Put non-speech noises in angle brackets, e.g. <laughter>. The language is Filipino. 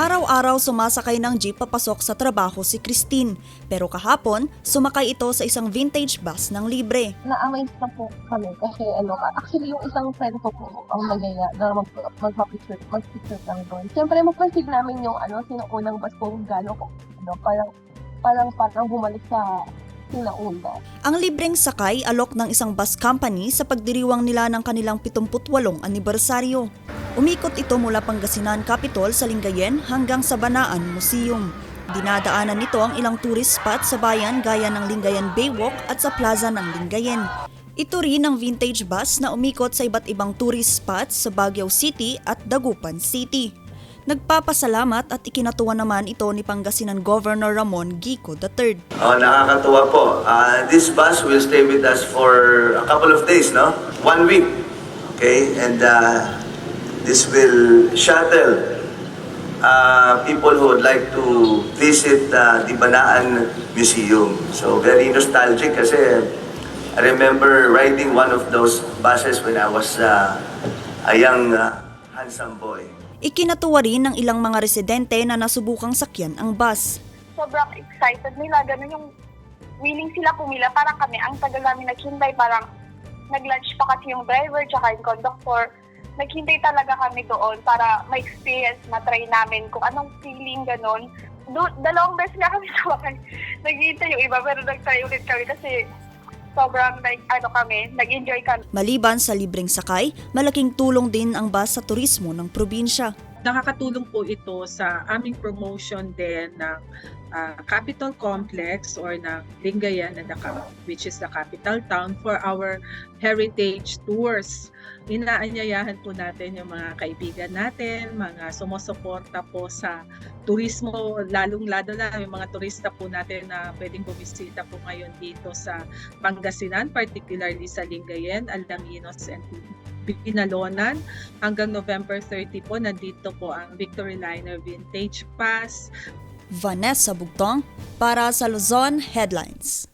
Araw-araw sumasakay ng jeep papasok sa trabaho si Christine. Pero kahapon, sumakay ito sa isang vintage bus ng libre. na-amaze na po kami kasi ano, actually yung isang friend ko po ang magaya na mag, magpa-picture, mag-picture lang doon. Siyempre magpansig namin yung ano, sinuunang bus kung gano'n ko, ano, parang, parang, parang bumalik sa sinauna. Ang libreng sakay alok ng isang bus company sa pagdiriwang nila ng kanilang 78 anibersaryo. Umikot ito mula Pangasinan Capitol sa Lingayen hanggang sa Banaan Museum. Dinadaanan nito ang ilang tourist spot sa bayan gaya ng Lingayen Baywalk at sa plaza ng Lingayen. Ito rin ang vintage bus na umikot sa iba't ibang tourist spots sa Baguio City at Dagupan City. Nagpapasalamat at ikinatuwa naman ito ni Pangasinan Governor Ramon Gico III. Oh, nakakatuwa po. Uh, this bus will stay with us for a couple of days, no? One week. Okay? And uh, this will shuttle uh, people who would like to visit uh, the Banaan Museum. So, very nostalgic kasi I remember riding one of those buses when I was uh, a young uh, handsome boy. Ikinatuwa rin ng ilang mga residente na nasubukang sakyan ang bus. sobrang excited nila. Ganun yung willing sila pumila. Parang kami, ang tagal namin naghintay. Parang nag-lunch pa kasi yung driver tsaka yung conductor. Naghintay talaga kami doon para ma-experience, ma-try namin kung anong feeling ganun. Do, dalawang beses nga kami <laughs> sumakay. Naghintay yung iba pero nag-try ulit kami kasi sobrang like, ano kami, nag-enjoy kami. Maliban sa libreng sakay, malaking tulong din ang bus sa turismo ng probinsya. Nakakatulong po ito sa aming promotion din ng ah, Capital Complex or ng Lingayen and the which is the capital town for our heritage tours. Inaanyayahan po natin yung mga kaibigan natin, mga sumusuporta po sa turismo, lalong-lalo na yung mga turista po natin na pwedeng bumisita po ngayon dito sa Pangasinan, particularly sa Lingayen, Aldanginos and Binalonan hanggang November 30 po, nandito po ang Victory Liner Vintage Pass. Vanessa Bugtong para sa Luzon Headlines.